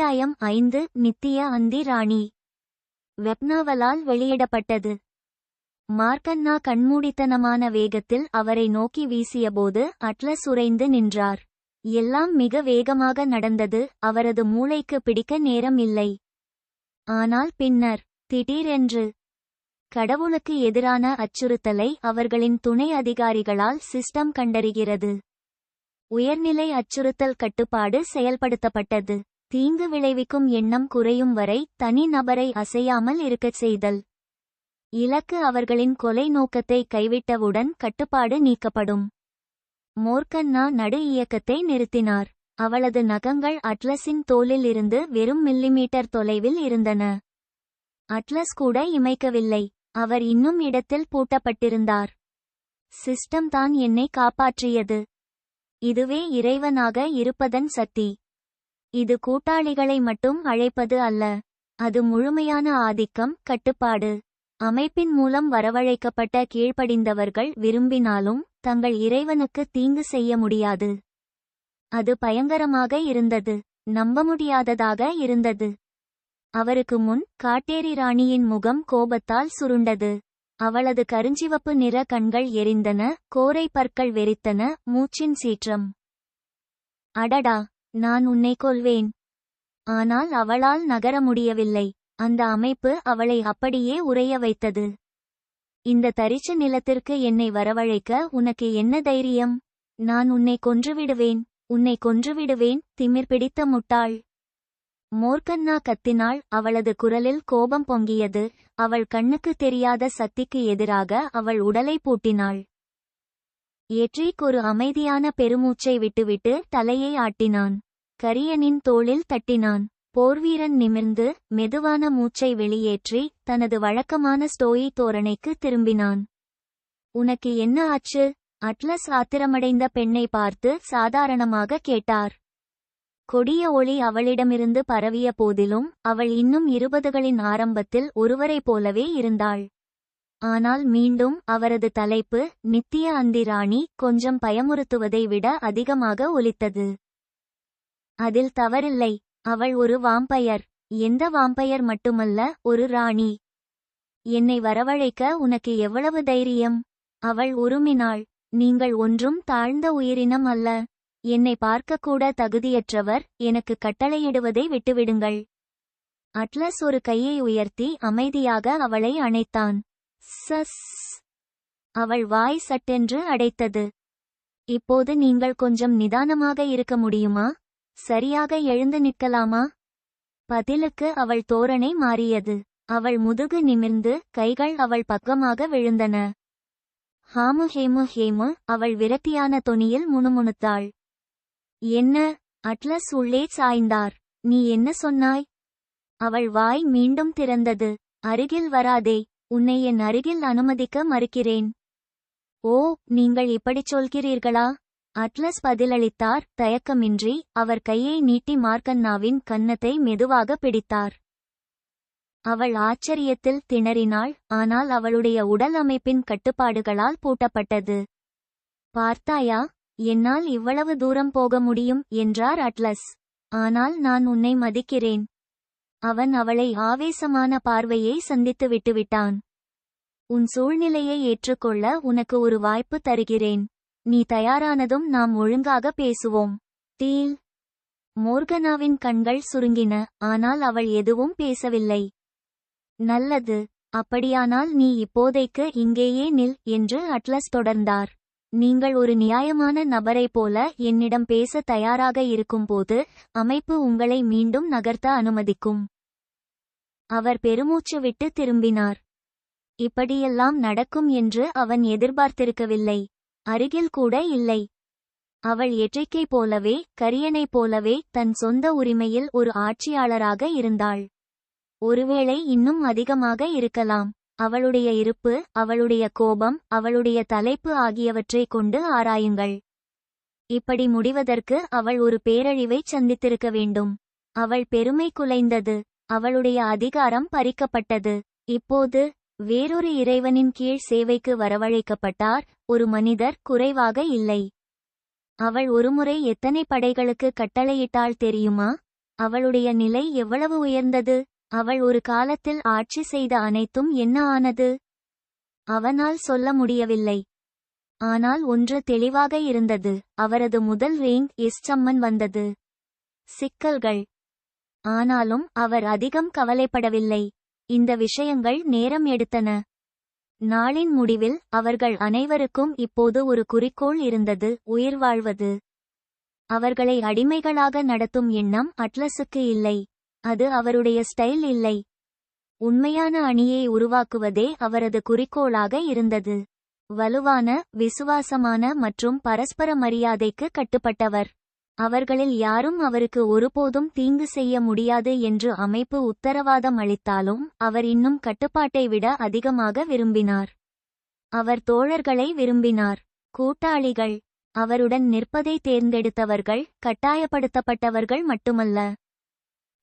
அத்தியாயம் ஐந்து நித்திய அந்தி ராணி வெப்னாவலால் வெளியிடப்பட்டது. மார்க்கண்ணா கண்மூடித்தனமான வேகத்தில் அவரை நோக்கி வீசியபோது அட்லஸ் உறைந்து நின்றார். எல்லாம் மிக வேகமாக நடந்தது அவரது மூளைக்கு பிடிக்க நேரம் இல்லை. ஆனால் பின்னர் திடீரென்று கடவுளுக்கு எதிரான அச்சுறுத்தலை அவர்களின் துணை அதிகாரிகளால் சிஸ்டம் கண்டறிகிறது. உயர்நிலை அச்சுறுத்தல் கட்டுப்பாடு செயல்படுத்தப்பட்டது. தீங்கு விளைவிக்கும் எண்ணம் குறையும் வரை தனி நபரை அசையாமல் இருக்கச் செய்தல். இலக்கு அவர்களின் கொலை நோக்கத்தை கைவிட்டவுடன் கட்டுப்பாடு நீக்கப்படும். மோர்கன்னா நடு இயக்கத்தை நிறுத்தினார். அவளது நகங்கள் அட்லஸின் தோலில் இருந்து வெறும் மில்லிமீட்டர் தொலைவில் இருந்தன. அட்லஸ் கூட இமைக்கவில்லை. அவர் இன்னும் இடத்தில் பூட்டப்பட்டிருந்தார். சிஸ்டம் தான் என்னை காப்பாற்றியது. இதுவே இறைவனாக இருப்பதன் சக்தி. இது கூட்டாளிகளை மட்டும் அழைப்பது அல்ல. அது முழுமையான ஆதிக்கம் கட்டுப்பாடு. அமைப்பின் மூலம் வரவழைக்கப்பட்ட கீழ்ப்படிந்தவர்கள் விரும்பினாலும் தங்கள் இறைவனுக்கு தீங்கு செய்ய முடியாது. அது பயங்கரமாக இருந்தது. நம்ப முடியாததாக இருந்தது. அவருக்கு முன் காட்டேரி ராணியின் முகம் கோபத்தால் சுருண்டது. அவளது கருஞ்சிவப்பு நிற கண்கள் எரிந்தன கோரை பற்கள் வெறித்தன மூச்சின் சீற்றம். அடடா! நான் உன்னை கொல்வேன். ஆனால் அவளால் நகர முடியவில்லை. அந்த அமைப்பு அவளை அப்படியே உறைய வைத்தது. இந்த தரிச்சு நிலத்திற்கு என்னை வரவழைக்க உனக்கு என்ன தைரியம்? நான் உன்னை கொன்றுவிடுவேன். உன்னை கொன்றுவிடுவேன் திமிர் பிடித்த முட்டாள். மோர்கன்னா கத்தினாள் அவளது குரலில் கோபம் பொங்கியது. அவள் கண்ணுக்கு தெரியாத சக்திக்கு எதிராக அவள் உடலை பூட்டினாள். எட்ரிக் ஒரு அமைதியான பெருமூச்சை விட்டுவிட்டு தலையை ஆட்டினான். கரியனின் தோளில் தட்டினான். போர்வீரன் நிமிர்ந்து மெதுவான மூச்சை வெளியேற்றி தனது வழக்கமான ஸ்டோயி தோரணைக்கு திரும்பினான். உனக்கு என்ன ஆச்சு? அட்லஸ் ஆத்திரமடைந்த பெண்ணை பார்த்து சாதாரணமாக கேட்டார். கொடிய ஒளி அவளிடமிருந்து பரவிய போதிலும் அவள் இன்னும் இருபதுகளின் ஆரம்பத்தில் ஒருவரைப் போலவே இருந்தாள். ஆனால் மீண்டும் அவரது தலைப்பு நித்திய அந்திராணி கொஞ்சம் பயமுறுத்துவதை விட அதிகமாக ஒலித்தது. அதில் தவறில்லை. அவள் ஒரு வாம்பயர். எந்த வாம்பயர் மட்டுமல்ல ஒரு ராணி. என்னை வரவழைக்க உனக்கு எவ்வளவு தைரியம்? அவள் உருமினாள். நீங்கள் ஒன்றும் தாழ்ந்த உயிரினம் அல்ல. என்னை பார்க்கக்கூட தகுதியற்றவர். எனக்கு கட்டளையிடுவதை விட்டுவிடுங்கள். அட்லஸ் ஒரு கையை உயர்த்தி அமைதியாக அவளை அணைத்தான். சஸ். அவள் வாய் சட்டென்று அடைத்தது. இப்போது நீங்கள் கொஞ்சம் நிதானமாக இருக்க முடியுமா? சரியாக எழுந்து நிற்கலாமா? பதிலுக்கு அவள் தோரணை மாறியது. அவள் முதுகு நிமிர்ந்து கைகள் அவள் பக்கமாக விழுந்தன. ஹாமு ஹேமு ஹேமு அவள் விரக்தியான தொனியில் முணுமுணுத்தாள். என்ன? அட்லஸ் உள்ளே சாய்ந்தார். நீ என்ன சொன்னாய்? அவள் வாய் மீண்டும் திறந்தது. அருகில் வராதே. உன்னை என் அருகில் அனுமதிக்க மறுக்கிறேன். ஓ நீங்கள் இப்படிச் சொல்கிறீர்களா? அட்லஸ் பதிலளித்தார். தயக்கமின்றி அவர் கையை நீட்டி மார்க்கண்ணாவின் கன்னத்தை மெதுவாக பிடித்தார். அவள் ஆச்சரியத்தில் திணறினாள். ஆனால் அவளுடைய உடல் அமைப்பின் கட்டுப்பாடுகளால் பூட்டப்பட்டது. பார்த்தாயா என்னால் இவ்வளவு தூரம் போக முடியும் என்றார் அட்லஸ். ஆனால் நான் உன்னை மதிக்கிறேன். அவன் அவளை ஆவேசமான பார்வையை சந்தித்து விட்டுவிட்டான். உன் சூழ்நிலையை ஏற்றுக்கொள்ள உனக்கு ஒரு வாய்ப்பு தருகிறேன். நீ தயாரானதும் நாம் ஒழுங்காக பேசுவோம். தீல். மோர்கனாவின் கண்கள் சுருங்கின ஆனால் அவள் எதுவும் பேசவில்லை. நல்லது. அப்படியானால் நீ இப்போதைக்கு இங்கேயே நில் என்று அட்லஸ் தொடர்ந்தார். நீங்கள் ஒரு நியாயமான நபரைப் போல என்னிடம் பேச தயாராக இருக்கும்போது அமைப்பு உங்களை மீண்டும் நகர்த்த அனுமதிக்கும். அவர் பெருமூச்சு விட்டு திரும்பினார். இப்படியெல்லாம் நடக்கும் என்று அவன் எதிர்பார்த்திருக்கவில்லை. அருகில் கூட இல்லை. அவள் எற்றைக்கை போலவே கரியனைப் போலவே தன் சொந்த உரிமையில் ஒரு ஆட்சியாளராக இருந்தாள். ஒருவேளை இன்னும் அதிகமாக இருக்கலாம். அவளுடைய இருப்பு அவளுடைய கோபம் அவளுடைய தலைப்பு ஆகியவற்றைக் கொண்டு ஆராயுங்கள். இப்படி முடிவதற்கு அவள் ஒரு பேரழிவைச் சந்தித்திருக்க வேண்டும். அவள் பெருமை குலைந்தது. அவளுடைய அதிகாரம் பறிக்கப்பட்டது. இப்போது வேறொரு இறைவனின் கீழ் சேவைக்கு வரவழைக்கப்பட்டார் ஒரு மனிதர் குறைவாக இல்லை. அவள் ஒருமுறை எத்தனை படைகளுக்கு கட்டளையிட்டாள் தெரியுமா? அவளுடைய நிலை எவ்வளவு உயர்ந்தது? அவள் ஒரு காலத்தில் ஆட்சி செய்த அனைத்தும் என்ன ஆனது? அவனால் சொல்ல முடியவில்லை. ஆனால் ஒன்று தெளிவாக இருந்தது. அவரது முதல் ரேங்க் எஸ்டம்மன் வந்தது. சிக்கல்கள். ஆனாலும் அவர் அதிகம் கவலைப்படவில்லை. இந்த விஷயங்கள் நேரம் எடுத்தன. நாளின் முடிவில் அவர்கள் அனைவருக்கும் இப்போது ஒரு குறிக்கோள் இருந்தது. உயிர் வாழ்வது. அவர்களை அடிமைகளாக நடத்தும் எண்ணம் அட்லஸுக்கு இல்லை. அது அவருடைய ஸ்டைல் இல்லை. உண்மையான அணியை உருவாக்குவதே அவரது குறிக்கோளாக இருந்தது. வலுவான விசுவாசமான மற்றும் பரஸ்பர மரியாதைக்கு கட்டுப்பட்டவர். அவர்களில் யாரும் அவருக்கு ஒருபோதும் தீங்கு செய்ய முடியாது என்று அமைப்பு உத்தரவாதம் அளித்தாலும் அவர் இன்னும் கட்டுப்பாட்டை விட அதிகமாக விரும்பினார். அவர் தோழர்களை விரும்பினார். கூட்டாளிகள். அவருடன் நிற்பதை தேர்ந்தெடுத்தவர்கள் கட்டாயப்படுத்தப்பட்டவர்கள் மட்டுமல்ல.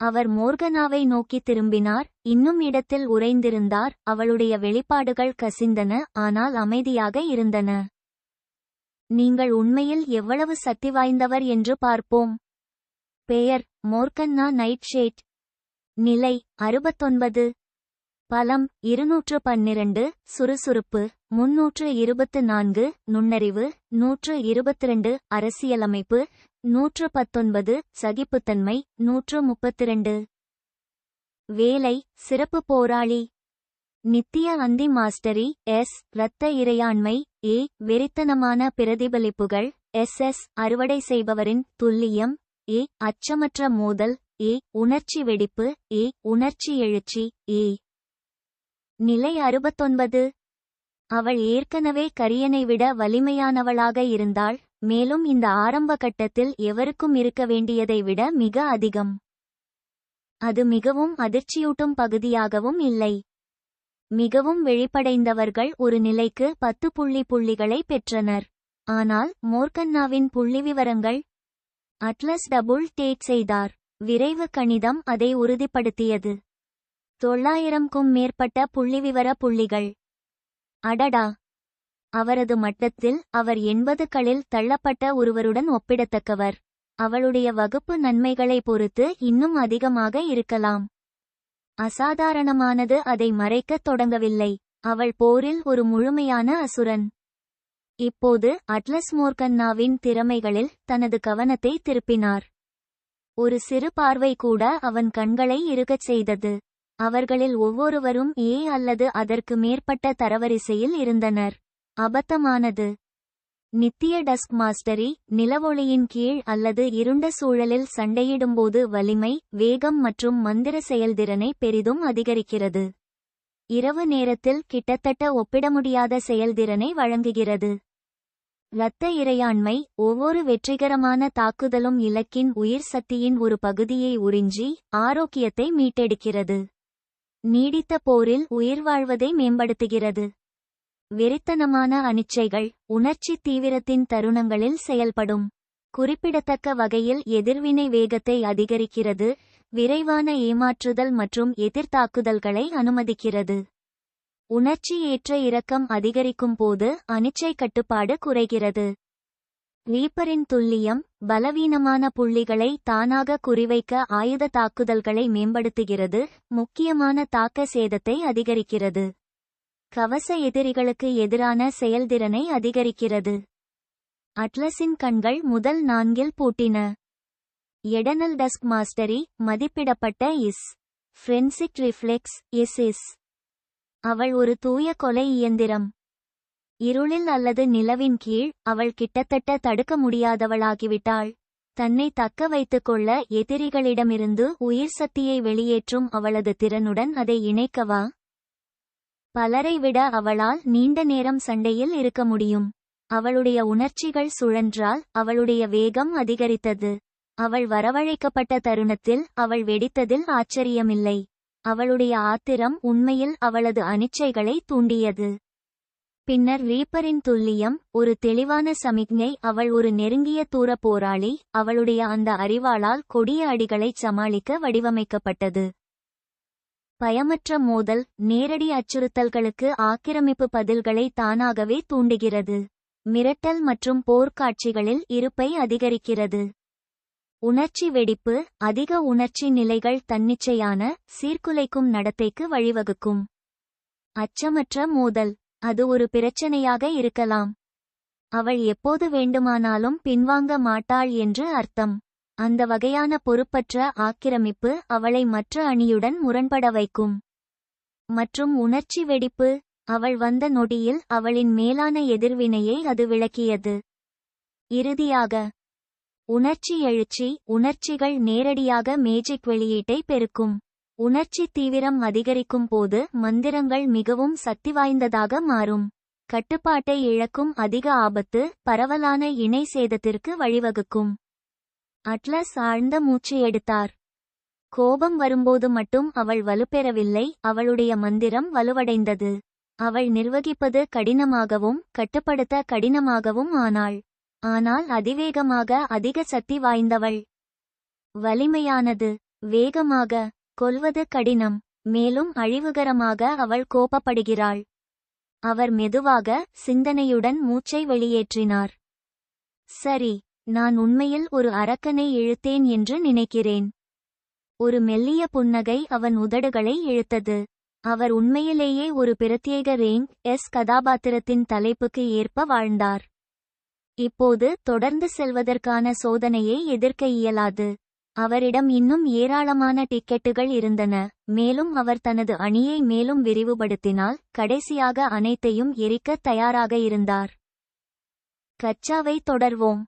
அவர் மோர்கனாவை நோக்கி திரும்பினார் இன்னும் இடத்தில் உறைந்திருந்தார் அவளுடைய வெளிப்பாடுகள் கசிந்தன ஆனால் அமைதியாக இருந்தன. நீங்கள் உண்மையில் எவ்வளவு சக்தி வாய்ந்தவர் என்று பார்ப்போம். பெயர் மோர்கன்னா நைட்ஷேட். நிலை அறுபத்தொன்பது. பலம் இருநூற்று பன்னிரண்டு. சுறுசுறுப்பு. முன்னூற்று இருபத்து நான்கு. நுண்ணறிவு. நூற்று இருபத்திரண்டு. அரசியலமைப்பு. நூற்று பத்தொன்பது சகிப்புத்தன்மை நூற்று முப்பத்திரண்டு வேலை சிறப்பு போராளி. நித்திய அந்தி மாஸ்டரி எஸ். இரத்த இறையாண்மை ஏ. வெறித்தனமான பிரதிபலிப்புகள் எஸ். எஸ். அறுவடை செய்பவரின் துல்லியம் ஏ. அச்சமற்ற மோதல் ஏ. உணர்ச்சி வெடிப்பு ஏ. உணர்ச்சி எழுச்சி ஏ. நிலை அறுபத்தொன்பது. அவள் ஏற்கனவே கரியனை விட வலிமையானவளாக இருந்தாள். மேலும் இந்த ஆரம்ப கட்டத்தில் எவருக்கும் இருக்க வேண்டியதை விட மிக அதிகம். அது மிகவும் அதிர்ச்சியூட்டும் பகுதியாகவும் இல்லை. மிகவும் வெளிப்படைந்தவர்கள் ஒரு நிலைக்கு பத்து புள்ளி புள்ளிகளை பெற்றனர். ஆனால் மோர்கன்னாவின் புள்ளிவிவரங்கள் அட்லஸ் டபுள் டேட் செய்தார். விரைவு கணிதம் அதை உறுதிப்படுத்தியது. தொள்ளாயிரம்க்கும் மேற்பட்ட புள்ளிவிவர புள்ளிகள். அடடா! அவரது மட்டத்தில் அவர் எண்பதுகளில் தள்ளப்பட்ட ஒருவருடன் ஒப்பிடத்தக்கவர். அவளுடைய வகுப்பு நன்மைகளை பொறுத்து இன்னும் அதிகமாக இருக்கலாம். அசாதாரணமானது அதை மறைக்கத் தொடங்கவில்லை. அவள் போரில் ஒரு முழுமையான அசுரன். இப்போது அட்லஸ் மோர்கன்னாவின் திறமைகளில் தனது கவனத்தை திருப்பினார். ஒரு சிறு பார்வை கூட அவன் கண்களை இருக்கச் செய்தது. அவர்களில் ஒவ்வொருவரும் ஏ அல்லது அதற்கு மேற்பட்ட தரவரிசையில் இருந்தனர். அபத்தமானது. நித்திய டஸ்க் மாஸ்டரி நிலவொளியின் கீழ் அல்லது இருண்ட சூழலில் சண்டையிடும்போது வலிமை வேகம் மற்றும் மந்திர செயல்திறனை பெரிதும் அதிகரிக்கிறது. இரவு நேரத்தில் கிட்டத்தட்ட ஒப்பிட முடியாத செயல்திறனை வழங்குகிறது. இரத்த இறையாண்மை ஒவ்வொரு வெற்றிகரமான தாக்குதலும் இலக்கின் உயிர் சக்தியின் ஒரு பகுதியை உறிஞ்சி ஆரோக்கியத்தை மீட்டெடுக்கிறது. நீடித்த போரில் உயிர் வாழ்வதை மேம்படுத்துகிறது. வெறித்தனமான அனிச்சைகள் உணர்ச்சி தீவிரத்தின் தருணங்களில் செயல்படும். குறிப்பிடத்தக்க வகையில் எதிர்வினை வேகத்தை அதிகரிக்கிறது விரைவான ஏமாற்றுதல் மற்றும் எதிர்த்தாக்குதல்களை அனுமதிக்கிறது. உணர்ச்சி ஏற்ற இறக்கம் அதிகரிக்கும் போது அனிச்சை கட்டுப்பாடு குறைகிறது. ரீப்பரின் துல்லியம் பலவீனமான புள்ளிகளை தானாக குறிவைக்க ஆயுத தாக்குதல்களை மேம்படுத்துகிறது முக்கியமான தாக்க சேதத்தை அதிகரிக்கிறது. கவச எதிரிகளுக்கு எதிரான செயல்திறனை அதிகரிக்கிறது. அட்லஸின் கண்கள் முதல் நான்கில் பூட்டின. எடனல் டஸ்க் மாஸ்டரி மதிப்பிடப்பட்ட is. Forensic reflex is is. அவள் ஒரு தூய கொலை இயந்திரம். இருளில் அல்லது நிலவின் கீழ் அவள் கிட்டத்தட்ட தடுக்க முடியாதவளாகிவிட்டாள். தன்னை தக்க வைத்துக் கொள்ள எதிரிகளிடமிருந்து உயிர் சக்தியை வெளியேற்றும் அவளது திறனுடன் அதை இணைக்கவா? பலரை விட அவளால் நீண்ட நேரம் சண்டையில் இருக்க முடியும். அவளுடைய உணர்ச்சிகள் சுழன்றால் அவளுடைய வேகம் அதிகரித்தது. அவள் வரவழைக்கப்பட்ட தருணத்தில் அவள் வெடித்ததில் ஆச்சரியமில்லை. அவளுடைய ஆத்திரம் உண்மையில் அவளது அனிச்சைகளை தூண்டியது. பின்னர் ரீப்பரின் துல்லியம் ஒரு தெளிவான சமிக்ஞை அவள் ஒரு நெருங்கிய தூர போராளி அவளுடைய அந்த அறிவாளால் கொடிய அடிகளைச் சமாளிக்க வடிவமைக்கப்பட்டது. பயமற்ற மோதல் நேரடி அச்சுறுத்தல்களுக்கு ஆக்கிரமிப்பு பதில்களை தானாகவே தூண்டுகிறது. மிரட்டல் மற்றும் போர்க்காட்சிகளில் இருப்பை அதிகரிக்கிறது. உணர்ச்சி வெடிப்பு அதிக உணர்ச்சி நிலைகள் தன்னிச்சையான சீர்குலைக்கும் நடத்தைக்கு வழிவகுக்கும். அச்சமற்ற மோதல் அது ஒரு பிரச்சனையாக இருக்கலாம். அவள் எப்போது வேண்டுமானாலும் பின்வாங்க மாட்டாள் என்று அர்த்தம். அந்த வகையான பொறுப்பற்ற ஆக்கிரமிப்பு அவளை மற்ற அணியுடன் முரண்பட வைக்கும். மற்றும் உணர்ச்சி வெடிப்பு அவள் வந்த நொடியில் அவளின் மேலான எதிர்வினையை அது விளக்கியது. இறுதியாக உணர்ச்சி எழுச்சி உணர்ச்சிகள் நேரடியாக மேஜிக் வெளியீட்டை பெருக்கும். உணர்ச்சி தீவிரம் அதிகரிக்கும் போது மந்திரங்கள் மிகவும் சக்தி வாய்ந்ததாக மாறும். கட்டுப்பாட்டை இழக்கும் அதிக ஆபத்து பரவலான இணை சேதத்திற்கு வழிவகுக்கும். அட்லஸ் ஆழ்ந்த மூச்சு எடுத்தார். கோபம் வரும்போது மட்டும் அவள் வலுப்பெறவில்லை அவளுடைய மந்திரம் வலுவடைந்தது. அவள் நிர்வகிப்பது கடினமாகவும் கட்டுப்படுத்த கடினமாகவும் ஆனாள். ஆனால் அதிவேகமாக அதிக சக்தி வாய்ந்தவள். வலிமையானது வேகமாக கொல்வது கடினம் மேலும் அழிவுகரமாக அவள் கோபப்படுகிறாள். அவர் மெதுவாக சிந்தனையுடன் மூச்சை வெளியேற்றினார். சரி நான் உண்மையில் ஒரு அரக்கனை இழுத்தேன் என்று நினைக்கிறேன். ஒரு மெல்லிய புன்னகை அவன் உதடுகளை இழுத்தது. அவர் உண்மையிலேயே ஒரு பிரத்யேக ரேங்க் எஸ் கதாபாத்திரத்தின் தலைப்புக்கு ஏற்ப வாழ்ந்தார். இப்போது தொடர்ந்து செல்வதற்கான சோதனையை எதிர்க்க இயலாது. அவரிடம் இன்னும் ஏராளமான டிக்கெட்டுகள் இருந்தன. மேலும் அவர் தனது அணியை மேலும் விரிவுபடுத்தினால் கடைசியாக அனைத்தையும் எரிக்க தயாராக இருந்தார். கச்சாவை தொடர்வோம்.